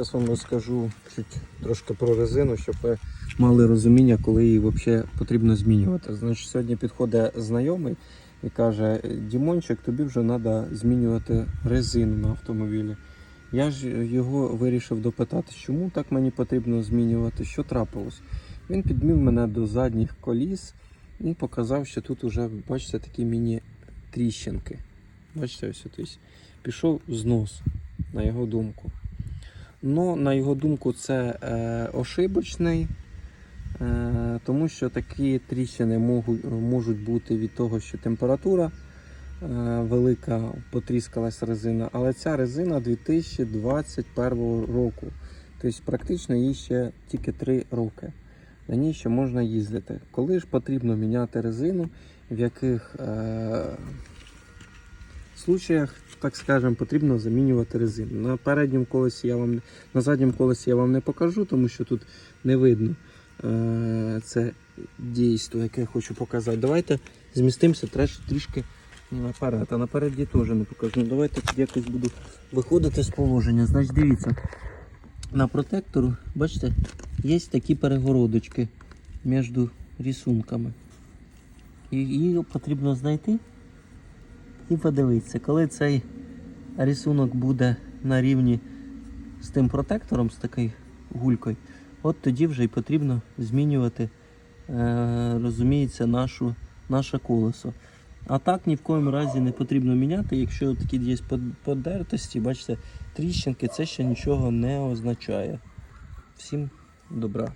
Зараз вам розкажу чуть трошки про резину, щоб ви мали розуміння, коли її взагалі потрібно змінювати. Значить, сьогодні підходить знайомий і каже: Дімончик, тобі вже треба змінювати резину на автомобілі. Я ж його вирішив допитати, чому так мені потрібно змінювати, що трапилось. Він підмів мене до задніх коліс і показав, що тут вже, бачите, такі міні-тріщинки. Бачите, ось ось пішов знос, на його думку. Ну, на його думку, це е, ошибочний, е, тому що такі тріщини можуть, можуть бути від того, що температура е, велика, потріскалась резина, але ця резина 2021 року. Тобто практично їй ще тільки 3 роки. На ній ще можна їздити. Коли ж потрібно міняти резину, в яких е, случаях, так скажемо, потрібно замінювати резину. На передньому колесі я вам на задньому колесі я вам не покажу, тому що тут не видно е, це дійство, яке я хочу показати. Давайте змістимося трішки наперед. А напереді теж не покажу. Ну, Давайте якось буду виходити з положення. Значить, дивіться, на протектору, бачите, є такі перегородочки між рисунками. Її потрібно знайти і подивитися, коли цей рисунок буде на рівні з тим протектором, з такою гулькою, от тоді вже й потрібно змінювати, е, розуміється, нашу, наше колесо. А так ні в коєму разі не потрібно міняти, якщо такі є подертості, бачите, тріщинки, це ще нічого не означає. Всім добра.